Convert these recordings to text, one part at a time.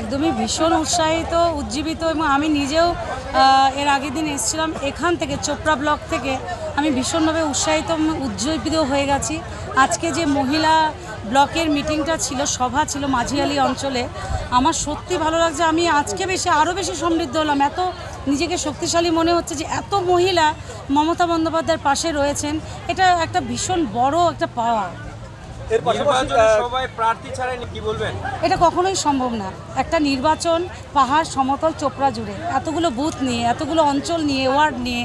একদমই ভীষণ উৎসাহিত, উজ্জীবিত এবং আমি নিজেও এর আগের দিন এসেছিলাম এখান থেকে, চোপড়া ব্লক থেকে। আমি ভীষণভাবে উৎসাহিত উজ্জীবিত হয়ে গেছি। আজকে যে মহিলা ব্লকের মিটিংটা ছিল, সভা ছিল মাঝিয়ালি অঞ্চলে, আমার সত্যি ভালো লাগছে। আমি আজকে বেশি, আরও বেশি সমৃদ্ধ হলাম। এত নিজেকে শক্তিশালী মনে হচ্ছে যে এত মহিলা মমতা বন্দ্যোপাধ্যায়ের পাশে রয়েছেন। এটা একটা ভীষণ বড় একটা পাওয়া এর পাশাপাশি সবাই প্রার্থী ছাড়াই কি বলবেন? এটা কখনোই সম্ভব না। একটা নির্বাচন পাহাড় সমতল চোপড়া জুড়ে। এতগুলো বুথ নিয়ে এতগুলো অঞ্চল নিয়ে ওয়ার্ড নিয়ে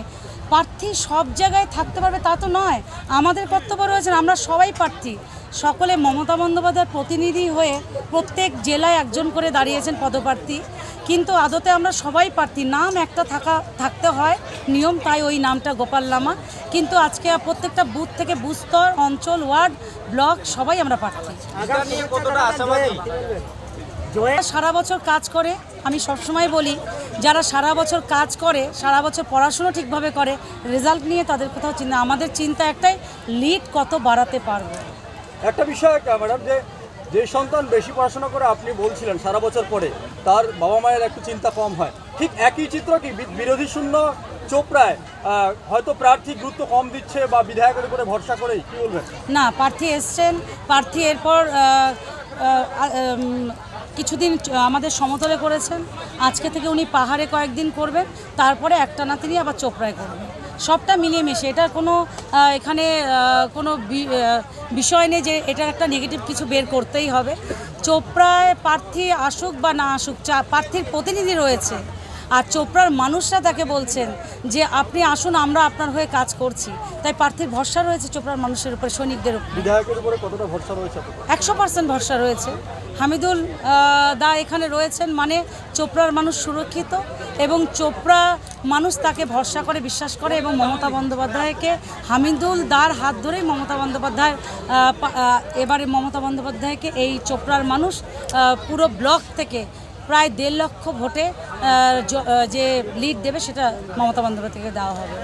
প্রার্থী সব জায়গায় থাকতে পারবে তা তো নয়। আমাদের কর্তব্য রয়েছে আমরা সবাই প্রার্থী। সকলে মমতা বন্দ্যোপাধ্যায়ের প্রতিনিধি হয়ে প্রত্যেক জেলায় একজন করে দাঁড়িয়েছেন পদপ্রার্থী। কিন্তু আদতে আমরা সবাই প্রার্থী। নাম একটা থাকা, থাকতে হয়, নিয়ম তাই ওই নামটা গোপাল লামা। কিন্তু আজকে প্রত্যেকটা বুথ থেকে বুস্তর, অঞ্চল, ওয়ার্ড, ব্লক সবাই আমরা প্রার্থী। সারা বছর কাজ করে, আমি সবসময় বলি, যারা সারা বছর কাজ করে, সারা বছর পড়াশুনো ঠিকভাবে করে, রেজাল্ট নিয়ে তাদের কোথাও চিন্তা আমাদের চিন্তা একটাই, লিড কত বাড়াতে পারব। একটা বিষয় ম্যাডাম, যে যে সন্তান বেশি পড়াশোনা করে আপনি বলছিলেন সারা বছর পরে, তার বাবা মায়ের একটু চিন্তা কম হয়। ঠিক একই চিত্র কি বিরোধী শূন্য চোপড়ায় হয়তো প্রার্থী গুরুত্ব কম দিচ্ছে বা বিধায়কের উপরে ভরসা করেই? কি বলবেন? না, প্রার্থী এসছেন। প্রার্থী এরপর কিছুদিন আমাদের সমতলে করেছেন। আজকে থেকে উনি পাহাড়ে কয়েকদিন করবেন। তারপরে একটা না তিনি আবার চোপড়ায় করবেন। সবটা মিলিয়ে মিশে। এটা কোনো এখানে কোনো বিষয় নেই যে এটা একটা নেগেটিভ কিছু বের করতেই হবে। চোপড়ায় প্রার্থী আসুক বা না আসুক, চা, প্রার্থীর প্রতিনিধি রয়েছে। আর চোপড়ার মানুষরা তাকে বলছেন যে আপনি আসুন আমরা আপনার হয়ে কাজ করছি। তাই প্রার্থীর ভরসা রয়েছে চোপড়ার মানুষের উপরে সৈনিকদের উপরে। কতটা ভরসা রয়েছে একশো পার্সেন্ট ভরসা রয়েছে। হামিদুল দা এখানে রয়েছেন মানে চোপড়ার মানুষ সুরক্ষিত এবং চোপড়া মানুষ তাকে ভরসা করে বিশ্বাস করে এবং মমতা বন্দ্যোপাধ্যায়কে হামিদুল দার হাত ধরেই মমতা বন্দ্যোপাধ্যায় এবারে মমতা বন্দ্যোপাধ্যায়কে এই চোপড়ার মানুষ পুরো ব্লক থেকে প্রায় দেড় লক্ষ ভোটে যে লিড দেবে সেটা মমতা বন্দ্যোপাধ্যায়কে দেওয়া হবে।